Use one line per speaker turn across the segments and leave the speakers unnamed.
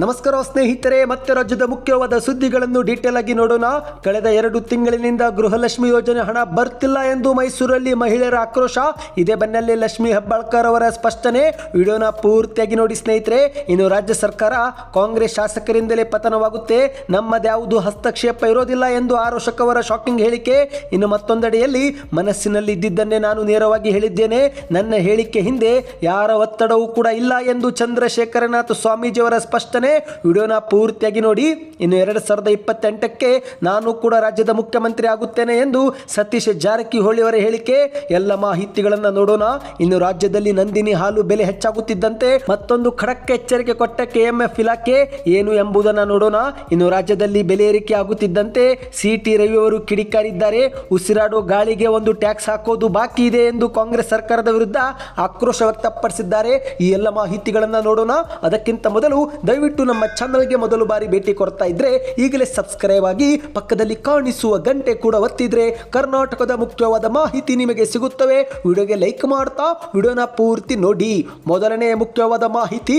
ನಮಸ್ಕಾರ ಸ್ನೇಹಿತರೆ, ಮತ್ತೆ ರಾಜ್ಯದ ಮುಖ್ಯವಾದ ಸುದ್ದಿಗಳನ್ನು ಡೀಟೇಲ್ ಆಗಿ ನೋಡೋಣ. ಕಳೆದ ಎರಡು ತಿಂಗಳಿನಿಂದ ಗೃಹಲಕ್ಷ್ಮಿ ಯೋಜನೆ ಹಣ ಬರ್ತಿಲ್ಲ ಎಂದು ಮೈಸೂರಲ್ಲಿ ಮಹಿಳೆಯರ ಆಕ್ರೋಶ. ಇದೇ ಬೆನ್ನಲ್ಲೇ ಲಕ್ಷ್ಮಿ ಹೆಬ್ಬಾಳ್ಕರ್ ಅವರ ಸ್ಪಷ್ಟನೆ. ವಿಡಿಯೋನ ಪೂರ್ತಿಯಾಗಿ ನೋಡಿ ಸ್ನೇಹಿತರೆ, ಇನ್ನು ರಾಜ್ಯ ಸರ್ಕಾರ ಕಾಂಗ್ರೆಸ್ ಶಾಸಕರಿಂದಲೇ ಪತನವಾಗುತ್ತೆ. ನಮ್ಮದ್ಯಾವುದು ಹಸ್ತಕ್ಷೇಪ ಇರೋದಿಲ್ಲ ಎಂದು ಆರೋಷಕ್ ಶಾಕಿಂಗ್ ಹೇಳಿಕೆ. ಇನ್ನು ಮತ್ತೊಂದೆಡೆಯಲ್ಲಿ ಮನಸ್ಸಿನಲ್ಲಿ ಇದ್ದಿದ್ದನ್ನೇ ನಾನು ನೇರವಾಗಿ ಹೇಳಿದ್ದೇನೆ. ನನ್ನ ಹೇಳಿಕೆ ಹಿಂದೆ ಯಾರ ಒತ್ತಡವೂ ಕೂಡ ಇಲ್ಲ ಎಂದು ಚಂದ್ರಶೇಖರನಾಥ್ ಸ್ವಾಮೀಜಿಯವರ ಸ್ಪಷ್ಟನೆ. ವಿಡಿಯೋನ ಪೂರ್ತಿಯಾಗಿ ನೋಡಿ. ಇನ್ನು ಎರಡು ಸಾವಿರದ ಇಪ್ಪತ್ತೆಂಟಕ್ಕೆ ನಾನು ಕೂಡ ರಾಜ್ಯದ ಮುಖ್ಯಮಂತ್ರಿ ಆಗುತ್ತೇನೆ ಎಂದು ಸತೀಶ್ ಜಾರಕಿಹೊಳಿ ಅವರ ಹೇಳಿಕೆ. ಎಲ್ಲ ಮಾಹಿತಿಗಳನ್ನು ನೋಡೋಣ. ಇನ್ನು ರಾಜ್ಯದಲ್ಲಿ ನಂದಿನಿ ಹಾಲು ಬೆಲೆ ಹೆಚ್ಚಾಗುತ್ತಿದ್ದಂತೆ ಮತ್ತೊಂದು ಖಡಕ್ ಎಚ್ಚರಿಕೆ ಕೊಟ್ಟ ಕೆಎಂಎಫ್ ಇಲಾಖೆ ಏನು ಎಂಬುದನ್ನು ನೋಡೋಣ. ಇನ್ನು ರಾಜ್ಯದಲ್ಲಿ ಬೆಲೆ ಏರಿಕೆ ಆಗುತ್ತಿದ್ದಂತೆ ಸಿ ಟಿ ರವಿ ಅವರು ಕಿಡಿಕಾರಿದ್ದಾರೆ. ಉಸಿರಾಡೋ ಗಾಳಿಗೆ ಒಂದು ಟ್ಯಾಕ್ಸ್ ಹಾಕೋದು ಬಾಕಿ ಇದೆ ಎಂದು ಕಾಂಗ್ರೆಸ್ ಸರ್ಕಾರದ ವಿರುದ್ಧ ಆಕ್ರೋಶ ವ್ಯಕ್ತಪಡಿಸಿದ್ದಾರೆ. ಈ ಎಲ್ಲ ಮಾಹಿತಿಗಳನ್ನು ನೋಡೋಣ. ಅದಕ್ಕಿಂತ ಮೊದಲು ದಯವಿಟ್ಟು ನಮ್ಮ ಚಾನಲ್ಗೆ ಮೊದಲು ಬಾರಿ ಭೇಟಿ ಕೊಡ್ತಾ ಇದ್ರೆ ಈಗಲೇ ಸಬ್ಸ್ಕ್ರೈಬ್ ಆಗಿ ಪಕ್ಕದಲ್ಲಿ ಕಾಣಿಸುವ ಗಂಟೆ ಕೂಡ ಒತ್ತಿದ್ರೆ ಕರ್ನಾಟಕದ ಮುಖ್ಯವಾದ ಮಾಹಿತಿ ನಿಮಗೆ ಸಿಗುತ್ತವೆ. ವಿಡಿಯೋಗೆ ಲೈಕ್ ಮಾಡ್ತಾ ವಿಡಿಯೋನ ಪೂರ್ತಿ ನೋಡಿ. ಮೊದಲನೇ ಮುಖ್ಯವಾದ ಮಾಹಿತಿ,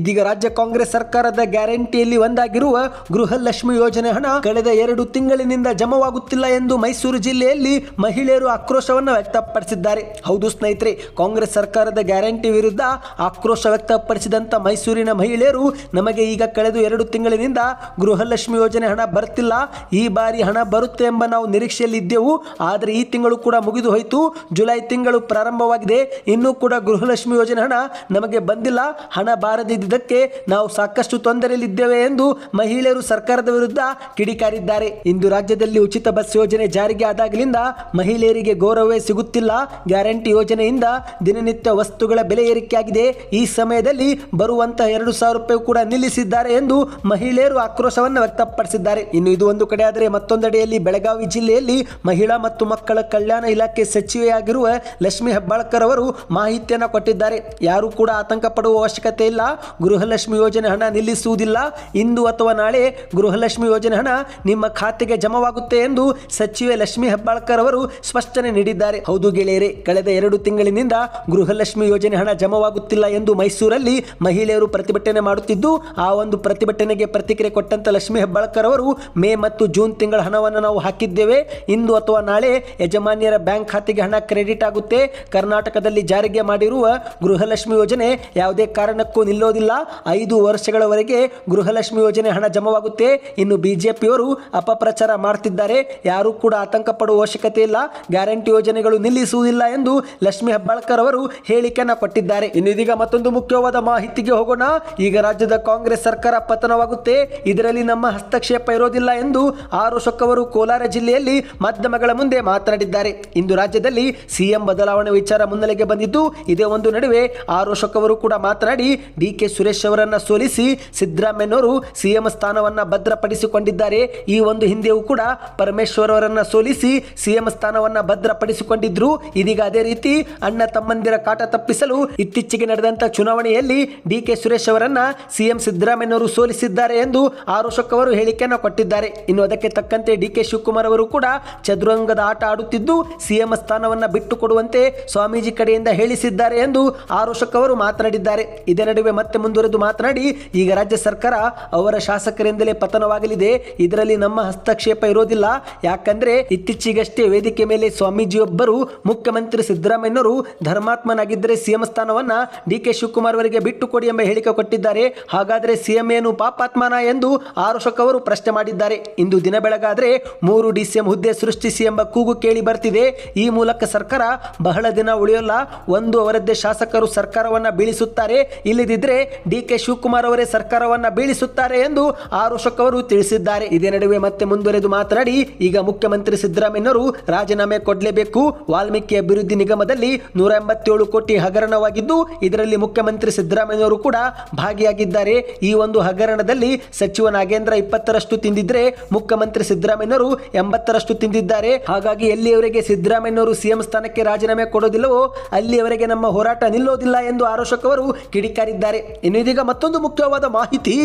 ಇದೀಗ ರಾಜ್ಯ ಕಾಂಗ್ರೆಸ್ ಸರ್ಕಾರದ ಗ್ಯಾರಂಟಿಯಲ್ಲಿ ಒಂದಾಗಿರುವ ಗೃಹಲಕ್ಷ್ಮಿ ಯೋಜನೆ ಹಣ ಕಳೆದ ಎರಡು ತಿಂಗಳಿನಿಂದ ಜಮವಾಗುತ್ತಿಲ್ಲ ಎಂದು ಮೈಸೂರು ಜಿಲ್ಲೆಯಲ್ಲಿ ಮಹಿಳೆಯರು ಆಕ್ರೋಶವನ್ನು ವ್ಯಕ್ತಪಡಿಸಿದ್ದಾರೆ. ಹೌದು ಸ್ನೇಹಿತರೆ, ಕಾಂಗ್ರೆಸ್ ಸರ್ಕಾರದ ಗ್ಯಾರಂಟಿ ವಿರುದ್ಧ ಆಕ್ರೋಶ ವ್ಯಕ್ತಪಡಿಸಿದಂತ ಮೈಸೂರಿನ ಮಹಿಳೆಯರು ನಮಗೆ ಈಗ ಕಳೆದು ಎರಡು ತಿಂಗಳಿನಿಂದ ಗೃಹಲಕ್ಷ್ಮಿ ಯೋಜನೆ ಹಣ ಬರ್ತಿಲ್ಲ. ಈ ಬಾರಿ ಹಣ ಬರುತ್ತೆ ಎಂಬ ನಾವು ನಿರೀಕ್ಷೆಯಲ್ಲಿ ಇದ್ದೆವು. ಆದರೆ ಈ ತಿಂಗಳು ಕೂಡ ಮುಗಿದು ಹೋಯಿತು. ಜುಲೈ ತಿಂಗಳು ಪ್ರಾರಂಭವಾಗಿದೆ. ಇನ್ನೂ ಕೂಡ ಗೃಹಲಕ್ಷ್ಮಿ ಯೋಜನೆ ಹಣ ನಮಗೆ ಬಂದಿಲ್ಲ. ಹಣ ಬಾರದಿದ್ದಕ್ಕೆ ನಾವು ಸಾಕಷ್ಟು ತೊಂದರೆಯಲ್ಲಿದ್ದೇವೆ ಎಂದು ಮಹಿಳೆಯರು ಸರ್ಕಾರದ ವಿರುದ್ಧ ಕಿಡಿಕಾರಿದ್ದಾರೆ. ಇಂದು ರಾಜ್ಯದಲ್ಲಿ ಉಚಿತ ಬಸ್ ಯೋಜನೆ ಜಾರಿಗೆ ಆದಾಗಲಿಂದ ಮಹಿಳೆಯರಿಗೆ ಗೌರವವೇ ಸಿಗುತ್ತಿಲ್ಲ. ಗ್ಯಾರಂಟಿ ಯೋಜನೆಯಿಂದ ದಿನನಿತ್ಯ ವಸ್ತುಗಳ ಬೆಲೆ ಏರಿಕೆಯಾಗಿದೆ. ಈ ಸಮಯದಲ್ಲಿ ಬರುವಂತಹ ಎರಡು ಸಾವಿರ ರೂಪಾಯಿ ಕೂಡ ನಿಲ್ಲಿಸಿದ್ದಾರೆ ಎಂದು ಮಹಿಳೆಯರು ಆಕ್ರೋಶವನ್ನು ವ್ಯಕ್ತಪಡಿಸಿದ್ದಾರೆ. ಇನ್ನು ಇದು ಒಂದು ಕಡೆಯಾದರೆ ಮತ್ತೊಂದೆಡೆಯಲ್ಲಿ ಬೆಳಗಾವಿ ಜಿಲ್ಲೆಯಲ್ಲಿ ಮಹಿಳಾ ಮತ್ತು ಮಕ್ಕಳ ಕಲ್ಯಾಣ ಇಲಾಖೆ ಸಚಿವೆಯಾಗಿರುವ ಲಕ್ಷ್ಮಿ ಹೆಬ್ಬಾಳ್ಕರ್ ಅವರು ಮಾಹಿತಿಯನ್ನು ಕೊಟ್ಟಿದ್ದಾರೆ. ಯಾರು ಕೂಡ ಆತಂಕ ಪಡುವ ಅವಶ್ಯಕತೆ ಇಲ್ಲ. ಗೃಹಲಕ್ಷ್ಮಿ ಯೋಜನೆ ಹಣ ನಿಲ್ಲಿಸುವುದಿಲ್ಲ. ಇಂದು ಅಥವಾ ನಾಳೆ ಗೃಹಲಕ್ಷ್ಮಿ ಯೋಜನೆ ಹಣ ನಿಮ್ಮ ಖಾತೆಗೆ ಜಮವಾಗುತ್ತೆ ಎಂದು ಸಚಿವೆ ಲಕ್ಷ್ಮಿ ಹೆಬ್ಬಾಳ್ಕರ್ ಅವರು ಸ್ಪಷ್ಟನೆ ನೀಡಿದ್ದಾರೆ. ಹೌದು ಗೆಳೆಯರೆ, ಕಳೆದ ಎರಡು ತಿಂಗಳಿನಿಂದ ಗೃಹಲಕ್ಷ್ಮಿ ಯೋಜನೆ ಹಣ ಜಮವಾಗುತ್ತಿಲ್ಲ ಎಂದು ಮೈಸೂರಲ್ಲಿ ಮಹಿಳೆಯರು ಪ್ರತಿಭಟನೆ ಮಾಡುತ್ತಿದ್ದು ಆ ಒಂದು ಪ್ರತಿಭಟನೆಗೆ ಪ್ರತಿಕ್ರಿಯೆ ಕೊಟ್ಟಂತ ಲಕ್ಷ್ಮಿ ಹೆಬ್ಬಾಳ್ಕರ್ ಅವರು ಮೇ ಮತ್ತು ಜೂನ್ ತಿಂಗಳ ಹಣವನ್ನು ನಾವು ಹಾಕಿದ್ದೇವೆ. ಇಂದು ಅಥವಾ ನಾಳೆ ಯಜಮಾನ್ಯರ ಬ್ಯಾಂಕ್ ಖಾತೆಗೆ ಹಣ ಕ್ರೆಡಿಟ್ ಆಗುತ್ತೆ. ಕರ್ನಾಟಕದಲ್ಲಿ ಜಾರಿಗೆ ಮಾಡಿರುವ ಗೃಹಲಕ್ಷ್ಮಿ ಯೋಜನೆ ಯಾವುದೇ ಕಾರಣಕ್ಕೂ ನಿಲ್ಲೋದಿಲ್ಲ. ಐದು ವರ್ಷಗಳವರೆಗೆ ಗೃಹಲಕ್ಷ್ಮಿ ಯೋಜನೆ ಹಣ ಜಮವಾಗುತ್ತೆ. ಇನ್ನು ಬಿಜೆಪಿಯವರು ಅಪಪ್ರಚಾರ ಮಾಡ್ತಿದ್ದಾರೆ. ಯಾರು ಕೂಡ ಆತಂಕ ಪಡುವ ಅವಶ್ಯಕತೆ ಇಲ್ಲ. ಗ್ಯಾರಂಟಿ ಯೋಜನೆಗಳು ನಿಲ್ಲಿಸುವುದಿಲ್ಲ ಎಂದು ಲಕ್ಷ್ಮಿ ಹೆಬ್ಬಾಳ್ಕರ್ ಅವರು ಹೇಳಿಕೆಯನ್ನು ಕೊಟ್ಟಿದ್ದಾರೆ. ಇನ್ನು ಇದೀಗ ಮತ್ತೊಂದು ಮುಖ್ಯವಾದ ಮಾಹಿತಿಗೆ ಹೋಗೋಣ. ಈಗ ರಾಜ್ಯದ ಕಾಂಗ್ರೆಸ್ ಸರ್ಕಾರ ಪತನವಾಗುತ್ತೆ. ಇದರಲ್ಲಿ ನಮ್ಮ ಹಸ್ತಕ್ಷೇಪ ಇರೋದಿಲ್ಲ ಎಂದು ಆರೋಶಕ್ ಅವರು ಕೋಲಾರ ಜಿಲ್ಲೆಯಲ್ಲಿ ಮಾಧ್ಯಮಗಳ ಮುಂದೆ ಮಾತನಾಡಿದ್ದಾರೆ. ಇಂದು ರಾಜ್ಯದಲ್ಲಿ ಸಿಎಂ ಬದಲಾವಣೆ ವಿಚಾರ ಮುನ್ನೆಲೆಗೆ ಬಂದಿದ್ದು, ಇದೇ ಒಂದು ನಡುವೆ ಆರೋಶಕ್ ಅವರು ಕೂಡ ಮಾತನಾಡಿ ಡಿ ಕೆ ಸುರೇಶ್ ಅವರನ್ನ ಸೋಲಿಸಿ ಸಿದ್ದರಾಮಯ್ಯನವರು ಸಿಎಂ ಸ್ಥಾನವನ್ನ ಭದ್ರಪಡಿಸಿಕೊಂಡಿದ್ದಾರೆ. ಈ ಒಂದು ಹಿಂದೆಯೂ ಕೂಡ ಪರಮೇಶ್ವರ್ ಅವರನ್ನ ಸೋಲಿಸಿ ಸಿಎಂ ಸ್ಥಾನವನ್ನ ಭದ್ರಪಡಿಸಿಕೊಂಡಿದ್ರು. ಇದೀಗ ಅದೇ ರೀತಿ ಅಣ್ಣ ತಮ್ಮಂದಿರ ಕಾಟ ತಪ್ಪಿಸಲು ಇತ್ತೀಚೆಗೆ ನಡೆದಂತ ಚುನಾವಣೆಯಲ್ಲಿ ಡಿ ಕೆ ಸುರೇಶ್ ಅವರನ್ನ ಸಿಎಂ ಸಿದ್ದರಾಮಯ್ಯನವರು ಸೋಲಿಸಿದ್ದಾರೆ ಎಂದು ಆರೋಶಕ್ ಅವರು ಹೇಳಿಕೆಯನ್ನು ಕೊಟ್ಟಿದ್ದಾರೆ. ಇನ್ನು ಅದಕ್ಕೆ ತಕ್ಕಂತೆ ಡಿ ಕೆ ಶಿವಕುಮಾರ್ ಅವರು ಕೂಡ ಚದುರಂಗದ ಆಟ ಆಡುತ್ತಿದ್ದು ಸಿಎಂ ಸ್ಥಾನವನ್ನು ಬಿಟ್ಟು ಕೊಡುವಂತೆ ಸ್ವಾಮೀಜಿ ಕಡೆಯಿಂದ ಹೇಳಿಸಿದ್ದಾರೆ ಎಂದು ಆರೋಶಕ್ ಅವರು ಮಾತನಾಡಿದ್ದಾರೆ. ಇದೇ ನಡುವೆ ಮತ್ತೆ ಮುಂದುವರೆದು ಮಾತನಾಡಿ, ಈಗ ರಾಜ್ಯ ಸರ್ಕಾರ ಅವರ ಶಾಸಕರಿಂದಲೇ ಪತನವಾಗಲಿದೆ. ಇದರಲ್ಲಿ ನಮ್ಮ ಹಸ್ತಕ್ಷೇಪ ಇರೋದಿಲ್ಲ. ಯಾಕಂದ್ರೆ ಇತ್ತೀಚೆಗಷ್ಟೇ ವೇದಿಕೆ ಮೇಲೆ ಸ್ವಾಮೀಜಿಯೊಬ್ಬರು ಮುಖ್ಯಮಂತ್ರಿ ಸಿದ್ದರಾಮಯ್ಯನವರು ಧರ್ಮಾತ್ಮನಾಗಿದ್ದರೆ ಸಿಎಂ ಸ್ಥಾನವನ್ನ ಡಿ ಕೆ ಶಿವಕುಮಾರ್ ಅವರಿಗೆ ಬಿಟ್ಟು ಕೊಡಿ ಎಂಬ ಹೇಳಿಕೆ ಕೊಟ್ಟಿದ್ದಾರೆ. ಹಾಗಾದ್ರೆ ಸಿಎಂ ಏನು ಪಾಪಾತ್ಮನ ಎಂದು ಆರೋಶಕ್ ಅವರು ಪ್ರಶ್ನೆ ಮಾಡಿದ್ದಾರೆ. ಇಂದು ದಿನ ಬೆಳಗಾದರೆ ಮೂರು ಡಿಸಿಎಂ ಹುದ್ದೆ ಸೃಷ್ಟಿಸಿ ಎಂಬ ಕೂಗು ಕೇಳಿ ಬರ್ತಿದೆ. ಈ ಮೂಲಕ ಸರ್ಕಾರ ಬಹಳ ದಿನ ಉಳಿಯೋಲ್ಲ. ಒಂದು ಅವರದ್ದೇ ಶಾಸಕರು ಸರ್ಕಾರವನ್ನ ಬೀಳಿಸುತ್ತಾರೆ. ಇಲ್ಲದಿದ್ರೆ ಡಿ ಕೆ ಶಿವಕುಮಾರ್ ಅವರೇ ಸರ್ಕಾರವನ್ನ ಬೀಳಿಸುತ್ತಾರೆ ಎಂದು ಆರೋಶಕ್ ಅವರು ತಿಳಿಸಿದ್ದಾರೆ. ಇದೇ ನಡುವೆ ಮತ್ತೆ ಮುಂದುವರೆದು ಮಾತನಾಡಿ, ಈಗ ಮುಖ್ಯಮಂತ್ರಿ ಸಿದ್ದರಾಮಯ್ಯನವರು ರಾಜೀನಾಮೆ ಕೊಡಲೇಬೇಕು. ವಾಲ್ಮೀಕಿ ಅಭಿವೃದ್ಧಿ ನಿಗಮದಲ್ಲಿ ನೂರ ಎಂಬತ್ತೇಳು ಕೋಟಿ ಹಗರಣವಾಗಿದ್ದು, ಇದರಲ್ಲಿ ಮುಖ್ಯಮಂತ್ರಿ ಸಿದ್ದರಾಮಯ್ಯನವರು ಕೂಡ ಭಾಗಿಯಾಗಿದ್ದಾರೆ. ಈ ಒಂದು ಹಗರಣದಲ್ಲಿ ಸಚಿವ ನಾಗೇಂದ್ರ ಇಪ್ಪತ್ತರಷ್ಟು ತಿಂದಿದ್ರೆ ಮುಖ್ಯಮಂತ್ರಿ ಸಿದ್ದರಾಮಯ್ಯನವರು ಎಂಬತ್ತರಷ್ಟು ತಿಂದಿದ್ದಾರೆ. ಹಾಗಾಗಿ ಎಲ್ಲಿಯವರೆಗೆ ಸಿದ್ದರಾಮಯ್ಯನವರು ಸಿಎಂ ಸ್ಥಾನಕ್ಕೆ ರಾಜೀನಾಮೆ ಕೊಡೋದಿಲ್ಲವೋ ಅಲ್ಲಿಯವರೆಗೆ ನಮ್ಮ ಹೋರಾಟ ನಿಲ್ಲೋದಿಲ್ಲ ಎಂದು ಆರೋಶಕ್ ಅವರು ಕಿಡಿಕಾರಿದ್ದಾರೆ. ಇನ್ನು ಇದೀಗ ಮತ್ತೊಂದು ಮುಖ್ಯವಾದ ಮಾಹಿತಿ.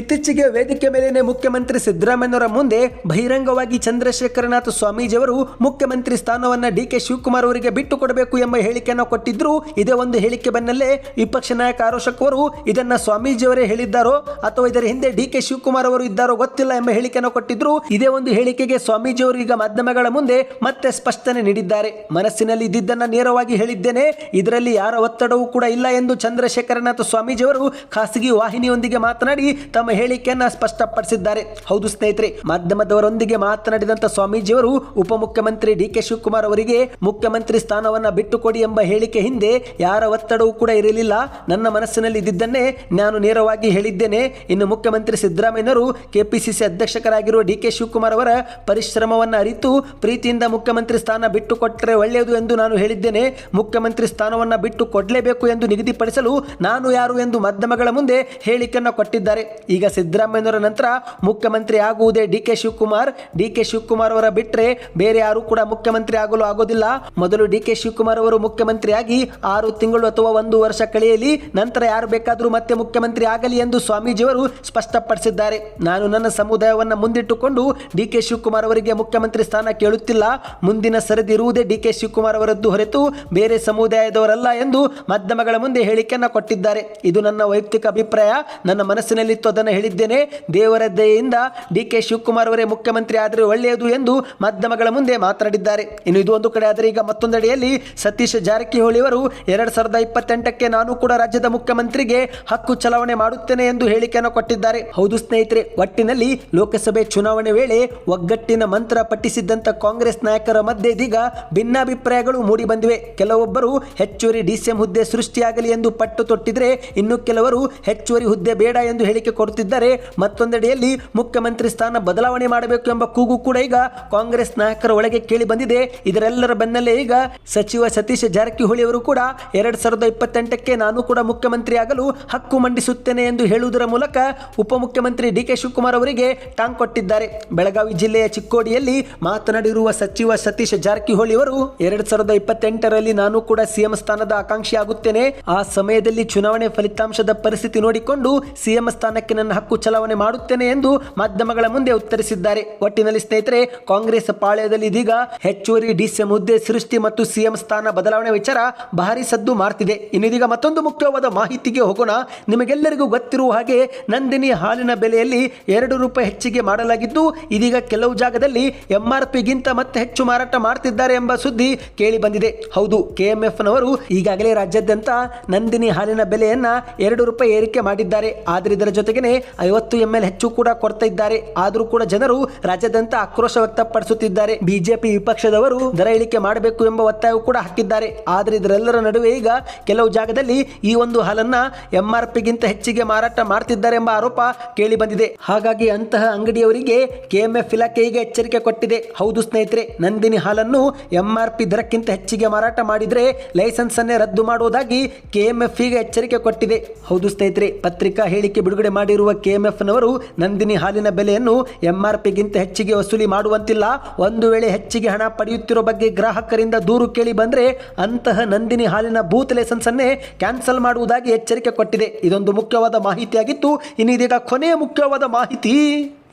ಇತ್ತೀಚೆಗೆ ವೇದಿಕೆ ಮೇಲೇನೆ ಮುಖ್ಯಮಂತ್ರಿ ಸಿದ್ದರಾಮಯ್ಯನವರ ಮುಂದೆ ಬಹಿರಂಗವಾಗಿ ಚಂದ್ರಶೇಖರನಾಥ ಸ್ವಾಮೀಜಿ ಅವರು ಮುಖ್ಯಮಂತ್ರಿ ಸ್ಥಾನವನ್ನ ಡಿ ಕೆ ಶಿವಕುಮಾರ್ ಅವರಿಗೆ ಬಿಟ್ಟು ಕೊಡಬೇಕು ಎಂಬ ಹೇಳಿಕೆಯನ್ನು ಕೊಟ್ಟಿದ್ರು. ಇದೇ ಒಂದು ಹೇಳಿಕೆ ಬೆನ್ನಲ್ಲೇ ವಿಪಕ್ಷ ನಾಯಕ ಆರೋಷಕವರು ಇದನ್ನ ಸ್ವಾಮೀಜಿಯವರೇ ಹೇಳಿದ್ದಾರೋ ಅಥವಾ ಇದರ ಹಿಂದೆ ಡಿ ಕೆ ಶಿವಕುಮಾರ್ ಅವರು ಇದ್ದಾರೋ ಗೊತ್ತಿಲ್ಲ ಎಂಬ ಹೇಳಿಕೆಯನ್ನು ಕೊಟ್ಟಿದ್ರು, ಇದೇ ಒಂದು ಹೇಳಿಕೆಗೆ ಸ್ವಾಮೀಜಿ ಅವರು ಈಗ ಮಾಧ್ಯಮಗಳ ಮುಂದೆ ಮತ್ತೆ ಸ್ಪಷ್ಟನೆ ನೀಡಿದ್ದಾರೆ. ಮನಸ್ಸಿನಲ್ಲಿ ಇದ್ದಿದ್ದನ್ನ ನೇರವಾಗಿ ಹೇಳಿದ್ದೇನೆ, ಇದರಲ್ಲಿ ಯಾರ ಒತ್ತಡವೂ ಕೂಡ ಇಲ್ಲ ಎಂದು ಚಂದ್ರಶೇಖರನಾಥ ಸ್ವಾಮೀಜಿಯವರು ಖಾಸಗಿ ವಾಹಿನಿಯೊಂದಿಗೆ ಮಾತನಾಡಿ ತಮ್ಮ ಹೇಳಿಕೆಯನ್ನ ಸ್ಪಷ್ಟಪಡಿಸಿದ್ದಾರೆ. ಹೌದು ಸ್ನೇಹಿತರೆ, ಮಾಧ್ಯಮದವರೊಂದಿಗೆ ಮಾತನಾಡಿದಂತ ಸ್ವಾಮೀಜಿಯವರು ಉಪಮುಖ್ಯಮಂತ್ರಿ ಡಿ ಕೆ ಶಿವಕುಮಾರ್ ಅವರಿಗೆ ಮುಖ್ಯಮಂತ್ರಿ ಸ್ಥಾನವನ್ನ ಬಿಟ್ಟುಕೊಡಿ ಎಂಬ ಹೇಳಿಕೆ ಹಿಂದೆ ಯಾರ ಒತ್ತಡವೂ ಕೂಡ ಇರಲಿಲ್ಲ. ನನ್ನ ಮನಸ್ಸಿನಲ್ಲಿ ಇದ್ದಿದ್ದನ್ನೇ ನಾನು ನೇರವಾಗಿ ಹೇಳಿದ್ದೇನೆ. ಇನ್ನು ಮುಖ್ಯಮಂತ್ರಿ ಸಿದ್ದರಾಮಯ್ಯನವರು ಕೆಪಿಸಿಸಿ ಅಧ್ಯಕ್ಷಕರಾಗಿರುವ ಡಿ ಕೆ ಶಿವಕುಮಾರ್ ಅವರ ಪರಿಶ್ರಮವನ್ನು ಅರಿತು ಪ್ರೀತಿಯಿಂದ ಮುಖ್ಯಮಂತ್ರಿ ಸ್ಥಾನ ಬಿಟ್ಟು ಕೊಟ್ಟರೆ ಒಳ್ಳೆಯದು ಎಂದು ನಾನು ಹೇಳಿದ್ದೇನೆ. ಮುಖ್ಯಮಂತ್ರಿ ಸ್ಥಾನವನ್ನು ಬಿಟ್ಟು ಕೊಡಲೇಬೇಕು ಎಂದು ನಿಗದಿಪಡಿಸಲು ನಾನು ಯಾರು ಎಂದು ಮಾಧ್ಯಮಗಳ ಮುಂದೆ ಹೇಳಿಕೆಯನ್ನು ಕೊಟ್ಟಿದ್ದಾರೆ. ಈಗ ಸಿದ್ದರಾಮಯ್ಯನವರ ನಂತರ ಮುಖ್ಯಮಂತ್ರಿ ಆಗುವುದೇ D K Shivakumar. D K Shivakumar ಅವರ ಬಿಟ್ಟರೆ ಬೇರೆ ಯಾರು ಕೂಡ ಮುಖ್ಯಮಂತ್ರಿ ಆಗಲು ಆಗೋದಿಲ್ಲ. ಮೊದಲು ಡಿ ಕೆ ಶಿವಕುಮಾರ್ ಅವರು ಮುಖ್ಯಮಂತ್ರಿಯಾಗಿ ಆರು ತಿಂಗಳು ಅಥವಾ ಒಂದು ವರ್ಷ ಕಳೆಯಲಿ, ನಂತರ ಯಾರು ಬೇಕಾದರೂ ಮತ್ತೆ ಮುಖ್ಯಮಂತ್ರಿ ಆಗಲಿ ಎಂದು ಸ್ವಾಮೀಜಿಯವರು ಸ್ಪಷ್ಟಪಡಿಸಿದ್ದಾರೆ. ನಾನು ನನ್ನ ಸಮುದಾಯವನ್ನು ಮುಂದಿಟ್ಟುಕೊಂಡು ಡಿ ಕೆ ಶಿವಕುಮಾರ್ ಅವರಿಗೆ ಮುಖ್ಯಮಂತ್ರಿ ಸ್ಥಾನ ಕೇಳುತ್ತಿಲ್ಲ. ಮುಂದಿನ ಸರದಿ ಇರುವುದೇ ಡಿ ಕೆ ಶಿವಕುಮಾರ್ ಅವರದ್ದು ಹೊರತು ಬೇರೆ ಸಮುದಾಯದವರಲ್ಲ ಎಂದು ಮಾಧ್ಯಮಗಳ ಮುಂದೆ ಹೇಳಿಕೆಯನ್ನು ಕೊಟ್ಟಿದ್ದಾರೆ. ಇದು ನನ್ನ ವೈಯಕ್ತಿಕ ಅಭಿಪ್ರಾಯ. ನನ್ನ ಮನಸ್ಸಿನಲ್ಲಿತ್ತು ಅದನ್ನು ಹೇಳಿದ್ದೇನೆ. ದೇವರ ದಯೆಯಿಂದ ಡಿ ಕೆ ಶಿವಕುಮಾರ್ ಅವರೇ ಮುಖ್ಯಮಂತ್ರಿ ಆದರೆ ಒಳ್ಳೆಯದು ಎಂದು ಮಾಧ್ಯಮಗಳ ಮುಂದೆ ಮಾತನಾಡಿದ್ದಾರೆ. ಇನ್ನು ಇದು ಒಂದು ಕಡೆ ಆದರೆ ಈಗ ಮತ್ತೊಂದೆಡೆಯಲ್ಲಿ ಸತೀಶ್ ಜಾರಕಿಹೊಳಿ ಅವರು ಎರಡು ಸಾವಿರದ ಇಪ್ಪತ್ತೆಂಟಕ್ಕೆ ನಾನು ಕೂಡ ರಾಜ್ಯದ ಮುಖ್ಯಮಂತ್ರಿಗೆ ಹಕ್ಕು ಚಲಾವಣೆ ಮಾಡುತ್ತೇನೆ ಎಂದು ಹೇಳಿಕೆಯನ್ನು ಕೊಟ್ಟಿದ್ದಾರೆ. ಹೌದು ಸ್ನೇಹಿತರೆ, ಒಟ್ಟಿನಲ್ಲಿ ಲೋಕಸಭೆ ಚುನಾವಣೆ ವೇಳೆ ಒಗ್ಗಟ್ಟಿನ ಮಂತ್ರ ಪಠಿಸಿದ್ದಂತ ಕಾಂಗ್ರೆಸ್ ನಾಯಕರ ಮಧ್ಯೆ ಇದೀಗ ಭಿನ್ನಾಭಿಪ್ರಾಯಗಳು ಮೂಡಿ ಬಂದಿವೆ. ಕೆಲವೊಬ್ಬರು ಹೆಚ್ಚುವರಿ ಡಿಸಿಎಂ ಹುದ್ದೆ ಸೃಷ್ಟಿಯಾಗಲಿ ಎಂದು ಪಟ್ಟು ತೊಟ್ಟಿದ್ರೆ ಇನ್ನು ಕೆಲವರು ಹೆಚ್ಚುವರಿ ಹುದ್ದೆ ಬೇಡ ಎಂದು ಹೇಳಿಕೆ ಕೊಡುತ್ತಿದ್ದಾರೆ. ಮತ್ತೊಂದೆಡೆಯಲ್ಲಿ ಮುಖ್ಯಮಂತ್ರಿ ಸ್ಥಾನ ಬದಲಾವಣೆ ಮಾಡಬೇಕು ಎಂಬ ಕೂಗು ಕೂಡ ಈಗ ಕಾಂಗ್ರೆಸ್ ನಾಯಕರ ಒಳಗೆ ಕೇಳಿ ಬಂದಿದೆ. ಇದರೆಲ್ಲರ ಬೆನ್ನಲ್ಲೇ ಈಗ ಸಚಿವ ಸತೀಶ್ ಜಾರಕಿಹೊಳಿ ಅವರು ಕೂಡ ಎರಡ್ ಸಾವಿರದ ಇಪ್ಪತ್ತೆಂಟಕ್ಕೆ ನಾನು ಕೂಡ ಮುಖ್ಯಮಂತ್ರಿ ಆಗಲು ಹಕ್ಕು ಮಂಡಿಸುತ್ತೇನೆ ಎಂದು ಹೇಳುವುದರ ಮೂಲಕ ಉಪಮುಖ್ಯಮಂತ್ರಿ ಡಿ ಕೆ ಶಿವಕುಮಾರ್ ಅವರಿಗೆ ಟಾಂಗ್ ಕೊಟ್ಟಿದ್ದಾರೆ. ಬೆಳಗಾವಿ ಜಿಲ್ಲೆಯ ಚಿಕ್ಕೋಡಿಯಲ್ಲಿ ಮಾತನಾಡಿರುವ ಸಚಿವ ಸತೀಶ್ ಜಾರಕಿಹೊಳಿ ಅವರು, ಎರಡ್ ಸಾವಿರದ ಇಪ್ಪತ್ತೆಂಟರಲ್ಲಿ ನಾನು ಕೂಡ ಸಿಎಂ ಸ್ಥಾನದ ಆಕಾಂಕ್ಷಿ ಆಗುತ್ತೇನೆ ಆ ಸಮಯದಲ್ಲಿ ಚುನಾವಣೆ ಫಲಿತಾಂಶದ ಪರಿಸ್ಥಿತಿ ನೋಡಿಕೊಂಡು ಸಿಎಂ ಸ್ಥಾನಕ್ಕೆ ನನ್ನ ಹಕ್ಕು ಚಲಾವಣೆ ಮಾಡುತ್ತೇನೆ ಎಂದು ಮಾಧ್ಯಮಗಳ ಮುಂದೆ ಉತ್ತರಿಸಿದ್ದಾರೆ. ಒಟ್ಟಿನಲ್ಲಿ ಸ್ನೇಹಿತರೆ, ಕಾಂಗ್ರೆಸ್ ಪಾಳ್ಯದಲ್ಲಿ ಇದೀಗ ಹೆಚ್ಚುವರಿ ಡಿಸಿ ಹುದ್ದೆ ಸೃಷ್ಟಿ ಮತ್ತು ಸಿಎಂ ಸ್ಥಾನ ಬದಲಾವಣೆ ವಿಚಾರ ಭಾರಿ ಸದ್ದು ಮಾಡ್ತಿದೆ ಇನ್ನಿದೀಗ ಮತ್ತೊಂದು ಮುಖ್ಯವಾದ ಮಾಹಿತಿಗೆ ಹೋಗೋಣ. ನಿಮಗೆಲ್ಲರಿಗೂ ಗೊತ್ತಿರುವ ಹಾಗೆ ನಂದಿನಿ ಹಾಲಿನ ಬೆಲೆಯಲ್ಲಿ ಎರಡು ರೂಪಾಯಿ ಹೆಚ್ಚಿಗೆ ಮಾಡಲಾಗಿದ್ದು, ಇದೀಗ ಕೆಲವು ಜಾಗದಲ್ಲಿ ಎಂಆರ್ಪಿ ಪಿಗಿಂತ ಮತ್ತೆ ಹೆಚ್ಚು ಮಾರಾಟ ಮಾಡ್ತಿದ್ದಾರೆ ಎಂಬ ಸುದ್ದಿ ಕೇಳಿ ಬಂದಿದೆ. ಹೌದು ಕೆಎಂಎಫ್ ನವರು ಈಗಾಗಲೇ ರಾಜ್ಯಾದ್ಯಂತ ನಂದಿನಿ ಹಾಲಿನ ಬೆಲೆಯನ್ನ ಎರಡು ರೂಪಾಯಿ ಏರಿಕೆ ಮಾಡಿದ್ದಾರೆ. ಆದರೆ ಇದರ ಜೊತೆಗೇ ಐವತ್ತು ಎಂ ಎಲ್ ಹೆಚ್ಚು ಕೂಡ ಕೊಡ್ತಾ ಇದ್ದಾರೆ. ಆದರೂ ಕೂಡ ಜನರು ರಾಜ್ಯಾದ್ಯಂತ ಆಕ್ರೋಶ ವ್ಯಕ್ತಪಡಿಸುತ್ತಿದ್ದಾರೆ. ಬಿಜೆಪಿ ವಿಪಕ್ಷದವರು ದರ ಇಳಿಕೆ ಮಾಡಬೇಕು ಎಂಬ ಒತ್ತಾಯ ಕೂಡ ಹಾಕಿದ್ದಾರೆ. ಆದರೆ ಇದರೆಲ್ಲರ ನಡುವೆ ಈಗ ಕೆಲವು ಜಾಗದಲ್ಲಿ ಈ ಒಂದು ಹಾಲನ್ನ ಎಂಆರ್ ಪಿಗಿಂತ ಹೆಚ್ಚಿಗೆ ಮಾರಾಟ ಮಾಡ್ತಿದ್ದಾರೆ ಎಂಬ ಆರೋಪ ಕೇಳಿ ಬಂದಿದೆ. ಹಾಗಾಗಿ ಅಂತಹ ಅಂಗಡಿಯವರಿಗೆ ಕೆಎಂಎಫ್ ಇಲಾಖೆಗೆ ಎಚ್ಚರಿಕೆ ಕೊಟ್ಟಿದೆ. ಹೌದು ಸ್ನೇಹಿತರೆ, ನಂದಿನಿ ಹಾಲನ್ನು ಎಂಆರ್ ಪಿ ದರಕ್ಕಿಂತ ಹೆಚ್ಚಿಗೆ ಮಾರಾಟ ಮಾಡಿದ್ರೆ ಲೈಸೆನ್ಸ್ ಅನ್ನೇ ರದ್ದು ಮಾಡುವುದಾಗಿ ಕೆಎಂಎಫ್ ಈಗ ಎಚ್ಚರಿಕೆ ಕೊಟ್ಟಿದೆ. ಹೌದು ಸ್ನೇಹಿತರೆ, ಪತ್ರಿಕಾ ಹೇಳಿಕೆ ಬಿಡುಗಡೆ ಮಾಡಿರುವ ಕೆಎಂಎಫ್ ನವರು ನಂದಿನಿ ಹಾಲಿನ ಬೆಲೆಯನ್ನು ಎಂಆರ್ ಪಿಗಿಂತ ಹೆಚ್ಚಿಗೆ ವಸೂಲಿ ಮಾಡುವಂತಿಲ್ಲ. ಒಂದು ವೇಳೆ ಹೆಚ್ಚಿಗೆ ಹಣ ಪಡೆಯುತ್ತಿರುವ ಬಗ್ಗೆ ಗ್ರಾಹಕರಿಂದ ದೂರು ಕೇಳಿ ಬಂದ್ರೆ ಅಂತಹ ನಂದಿನಿ ಹಾಲಿನ ಬೂತ್ ಲೈಸೆನ್ಸ್ ಅನ್ನೇ ಕ್ಯಾನ್ಸಲ್ ಮಾಡುವುದಾಗಿ ಎಚ್ಚರಿಕೆ ಕೊಟ್ಟಿದೆ. ಇದೊಂದು ಮುಖ್ಯವಾದ ಮಾಹಿತಿಯಾಗಿತ್ತು. ಇನ್ನು ಇದೀಗ ಕೊನೆಯ ಮುಖ್ಯವಾದ ಮಾಹಿತಿ.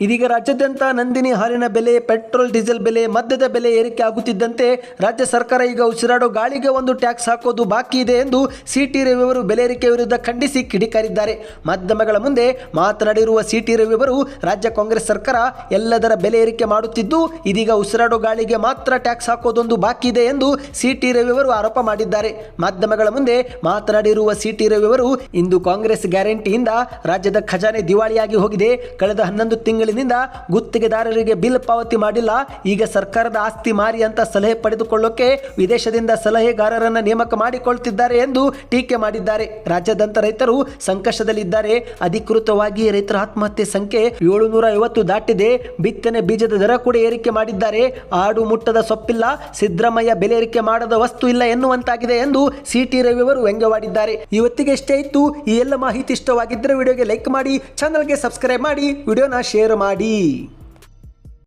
ಇದೀಗ ರಾಜ್ಯಾದ್ಯಂತ ನಂದಿನಿ ಹಾಲಿನ ಬೆಲೆ, ಪೆಟ್ರೋಲ್, ಡೀಸೆಲ್ ಬೆಲೆ, ಮದ್ಯದ ಬೆಲೆ ಏರಿಕೆ ಆಗುತ್ತಿದ್ದಂತೆ ರಾಜ್ಯ ಸರ್ಕಾರ ಈಗ ಉಸಿರಾಡೋ ಗಾಳಿಗೆ ಒಂದು ಟ್ಯಾಕ್ಸ್ ಹಾಕೋದು ಬಾಕಿ ಇದೆ ಎಂದು ಸಿಟಿ ರವಿ ಅವರು ಬೆಲೆ ಏರಿಕೆ ವಿರುದ್ಧ ಖಂಡಿಸಿ ಕಿಡಿಕಾರಿದ್ದಾರೆ. ಮಾಧ್ಯಮಗಳ ಮುಂದೆ ಮಾತನಾಡಿರುವ ಸಿಟಿ ರವಿ ಅವರು ರಾಜ್ಯ ಕಾಂಗ್ರೆಸ್ ಸರ್ಕಾರ ಎಲ್ಲದರ ಬೆಲೆ ಏರಿಕೆ ಮಾಡುತ್ತಿದ್ದು, ಇದೀಗ ಉಸಿರಾಡೋ ಗಾಳಿಗೆ ಮಾತ್ರ ಟ್ಯಾಕ್ಸ್ ಹಾಕೋದೊಂದು ಬಾಕಿ ಇದೆ ಎಂದು ಸಿಟಿ ರವಿ ಅವರು ಆರೋಪ ಮಾಡಿದ್ದಾರೆ. ಮಾಧ್ಯಮಗಳ ಮುಂದೆ ಮಾತನಾಡಿರುವ ಸಿಟಿ ರವಿ ಅವರು ಇಂದು ಕಾಂಗ್ರೆಸ್ ಗ್ಯಾರಂಟಿಯಿಂದ ರಾಜ್ಯದ ಖಜಾನೆ ದಿವಾಳಿಯಾಗಿ ಹೋಗಿದೆ. ಕಳೆದ ಹನ್ನೊಂದು ತಿಂಗಳಿನಿಂದ ಗುತ್ತಿಗೆದಾರರಿಗೆ ಬಿಲ್ ಪಾವತಿ ಮಾಡಿಲ್ಲ. ಈಗ ಸರ್ಕಾರದ ಆಸ್ತಿ ಮಾರಿ ಅಂತ ಸಲಹೆ ಪಡೆದುಕೊಳ್ಳೋಕೆ ವಿದೇಶದಿಂದ ಸಲಹೆಗಾರರನ್ನು ನೇಮಕ ಮಾಡಿಕೊಳ್ತಿದ್ದಾರೆ ಎಂದು ಟೀಕೆ ಮಾಡಿದ್ದಾರೆ. ರಾಜ್ಯದಂತ ರೈತರು ಸಂಕಷ್ಟದಲ್ಲಿದ್ದಾರೆ. ಅಧಿಕೃತವಾಗಿ ರೈತರ ಆತ್ಮಹತ್ಯೆ ಸಂಖ್ಯೆ ಏಳುನೂರ ಐವತ್ತು ದಾಟಿದೆ. ಬಿತ್ತನೆ ಬೀಜದ ದರ ಕೂಡ ಏರಿಕೆ ಮಾಡಿದ್ದಾರೆ. ಆಡು ಮುಟ್ಟದ ಸೊಪ್ಪಿಲ್ಲ, ಸಿದ್ದರಾಮಯ್ಯ ಬೆಲೆ ಏರಿಕೆ ಮಾಡದ ವಸ್ತು ಇಲ್ಲ ಎನ್ನುವಂತಾಗಿದೆ ಎಂದು ಸಿಟಿ ರವಿ ಅವರು ವ್ಯಂಗ್ಯವಾಡಿದ್ದಾರೆ. ಇವತ್ತಿಗೆ ಇಷ್ಟೇ ಇತ್ತು. ಈ ಎಲ್ಲ ಮಾಹಿತಿ ಇಷ್ಟವಾಗಿದ್ದರೆ ವಿಡಿಯೋಗೆ ಲೈಕ್ ಮಾಡಿ, ಚಾನಲ್ಗೆ ಸಬ್ಸ್ಕ್ರೈಬ್ ಮಾಡಿ. ವಿಡಿಯೋನ ಶೇರ್ ಮಾಡಿ